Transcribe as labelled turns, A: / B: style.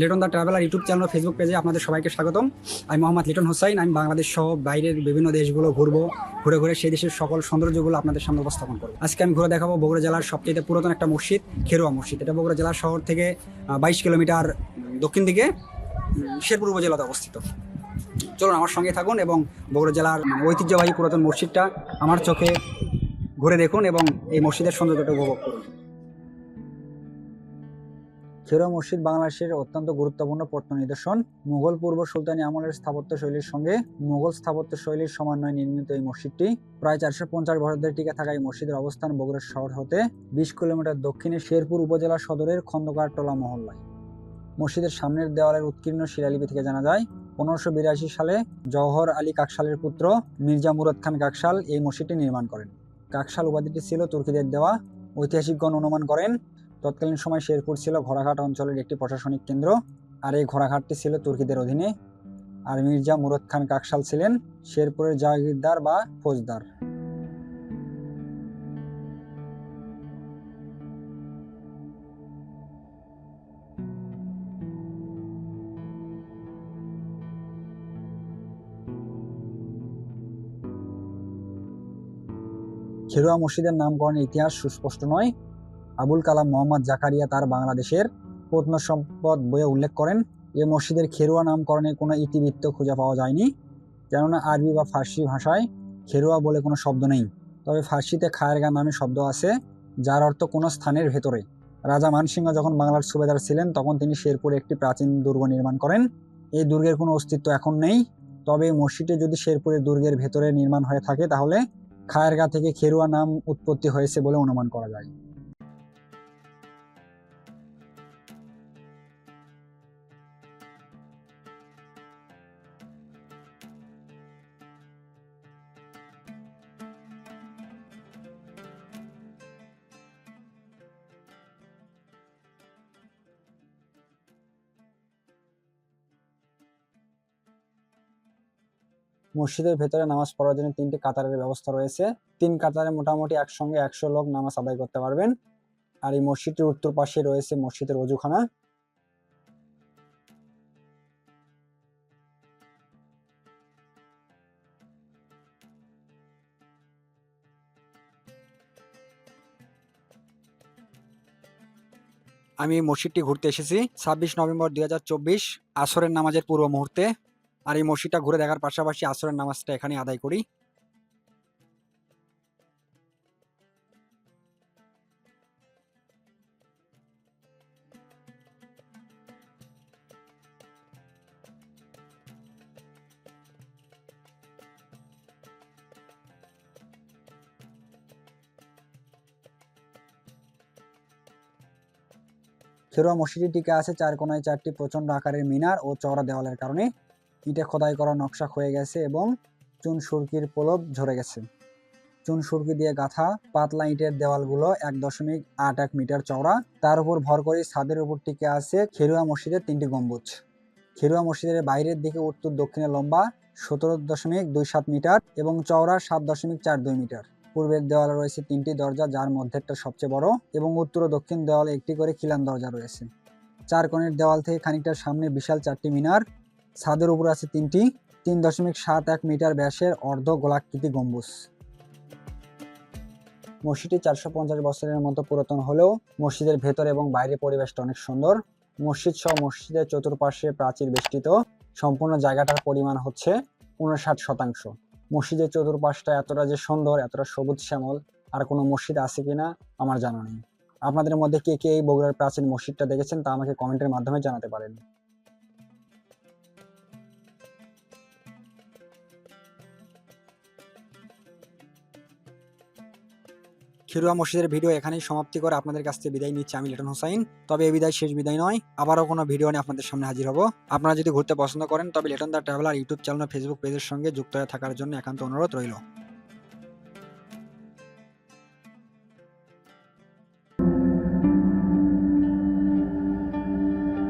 A: Liton da traveller YouTube channel Facebook পেজে আপনাদের সবাইকে স্বাগতম। আমি মোহাম্মদ লিটন হোসাইন। আমি বাংলাদেশ সহ বাইরের বিভিন্ন দেশগুলো ঘুরবো, ঘুরে ঘুরে সেই দেশের সকল সৌন্দর্যগুলো আপনাদের সামনে উপস্থাপন করব। আজকে আমি ঘুরে দেখাবো বগুড়া জেলার সবচেয়ে পুরাতন একটা মসজিদ, খেরুয়া মসজিদ। এটা বগুড়া জেলার শহর থেকে বাইশ কিলোমিটার দক্ষিণ দিকে শেরপুর উপজেলাতে অবস্থিত। চলুন আমার সঙ্গে থাকুন এবং বগুড়া জেলার মানে ঐতিহ্যবাহী পুরাতন মসজিদটা আমার চোখে ঘুরে দেখুন এবং এই মসজিদের সৌন্দর্যটা উপভোগ করুন। খেরুয়া মসজিদ বাংলাদেশের অত্যন্ত গুরুত্বপূর্ণ প্রত্ন নিদর্শন মুঘল পূর্ব সুলতানি আমলের স্থাপত্য শৈলীর সঙ্গে মুঘল স্থাপত্য শৈলীর সমন্বয়ে নির্মিত এই মসজিদটি প্রায় চারশো পঞ্চাশ বছর টিকে থাকা এই মসজিদের অবস্থান বগুড়া শহর হতে বিশ কিলোমিটার দক্ষিণে শেরপুর উপজেলা সদরের খন্দকার টোলা মহল্লায়। মসজিদের সামনের দেওয়ালের উৎকীর্ণ শিলালিপি থেকে জানা যায়, পনেরোশো বিরাশি সালে জওহর আলী কাকশালের পুত্র মির্জা মুরাদ খান কাকশাল এই মসজিদটি নির্মাণ করেন। কাকশাল উপাধিটি ছিল তুর্কিদের দেওয়া। ঐতিহাসিকগণ অনুমান করেন তৎকালীন সময় শেরপুর ছিল ঘোড়াঘাট অঞ্চলের একটি প্রশাসনিক কেন্দ্র, আর এই ঘোড়াঘাটটি ছিল তুর্কিদের অধীনে। আর মির্জা মুরদ খান কাকশাল ছিলেন শেরপুরের জাগিরদার বা ফৌজদার। খেরুয়া মসজিদের নামকরণের ইতিহাস সুস্পষ্ট নয়। আবুল কালাম মোহাম্মদ জাকারিয়া তার বাংলাদেশের প্রত্নসম্পদ বইয়ে উল্লেখ করেন, এ মসজিদের খেরুয়া নামকরণে কোনো ইতিবৃত্ত খুঁজে পাওয়া যায়নি, কেননা আরবি বা ফার্সি ভাষায় খেরুয়া বলে কোনো শব্দ নেই। তবে ফার্সিতে খায়েরগা নামে শব্দ আছে, যার অর্থ কোনো স্থানের ভেতরে। রাজা মানসিংহ যখন বাংলার সুবেদার ছিলেন, তখন তিনি শেরপুরে একটি প্রাচীন দুর্গ নির্মাণ করেন। এই দুর্গের কোনো অস্তিত্ব এখন নেই। তবে এই মসজিদটি যদি শেরপুরের দুর্গের ভেতরে নির্মাণ হয়ে থাকে, তাহলে খায়েরগা থেকে খেরুয়া নাম উৎপত্তি হয়েছে বলে অনুমান করা যায়। মসজিদের ভেতরে নামাজ পড়ার জন্য তিনটি কাতারের ব্যবস্থা রয়েছে। তিন কাতারে মোটামুটি একসঙ্গে একশো লোক নামাজ আদায় করতে পারবেন। আর এই মসজিদটির উত্তর পাশে রয়েছে মসজিদের অজুখানা। আমি মসজিদটি ঘুরতে এসেছি। ছাব্বিশ নভেম্বর দুই হাজার চব্বিশ আসরের নামাজের পূর্ব মুহূর্তে। আর এই মসজিদটা ঘুরে দেখার পাশাপাশি আসরের নামাজটা এখানে আদায় করি। খেরোয়া মসজিদটি টিকে আছে চার কোনায় চারটি প্রচণ্ড আকারের মিনার ও চওড়া দেওয়ালের কারণে। ইটে খোদাই করা নকশা ক্ষয়ে গেছে এবং চুন সুরকির প্রলোভ ঝরে গেছে। চুন সুরকি দিয়ে গাঁথা পাতলা ইটের দেওয়ালগুলো এক দশমিক আট এক মিটার চওড়া। তার উপর ভর করে ছাদের উপর টিকে আছে খেরুয়া মসজিদের তিনটি গম্বুজ। খেরুয়া মসজিদের বাইরের দিকে উত্তর দক্ষিণে লম্বা সতেরো দশমিক দুই সাত মিটার এবং চওড়া সাত দশমিক চার দুই মিটার। পূর্বের দেওয়ালে রয়েছে তিনটি দরজা যার মধ্যেরটা সবচেয়ে বড় এবং উত্তর ও দক্ষিণ দেওয়ালে একটি করে খিলান দরজা রয়েছে। চার কোণের দেওয়াল থেকে খানিকটা সামনে বিশাল চারটি মিনার ছাদের উপর আছে তিনটি, তিন দশমিক সাত এক মিটার ব্যাসের অর্ধ গোলাকৃতি গম্বুজ। মসজিদটি চারশো পঞ্চাশ বছরের মতো পুরাতন হলেও মসজিদের ভেতর এবং বাইরে পরিবেশটা অনেক সুন্দর। মসজিদ সহ মসজিদের চতুর্পাশে প্রাচীর বেষ্টিত। সম্পূর্ণ জায়গাটার পরিমাণ হচ্ছে উনষাট শতাংশ। মসজিদের চতুর্পাশটা এতটা যে সুন্দর, এতটা সবুজ শ্যামল, আর কোনো মসজিদ আছে কিনা আমার জানা নেই। আপনাদের মধ্যে কে কে এই বগুড়ার প্রাচীন মসজিদটা দেখেছেন তা আমাকে কমেন্টের মাধ্যমে জানাতে পারেন। খেরুয়া মসজিদের ভিডিও এখানেই সমাপ্তি করে আপনাদের কাছ থেকে বিদায় নিচ্ছি আমি লিটন হোসাইন। তবে এই বিদায় শেষ বিদায় নয়, আবারও কোনো ভিডিও নিয়ে আপনাদের সামনে হাজির হব। আপনারা যদি ঘুরতে পছন্দ করেন, তবে Liton da traveller YouTube channel Facebook পেজের সঙ্গে যুক্ত হয়ে থাকার জন্য একান্ত অনুরোধ রইল।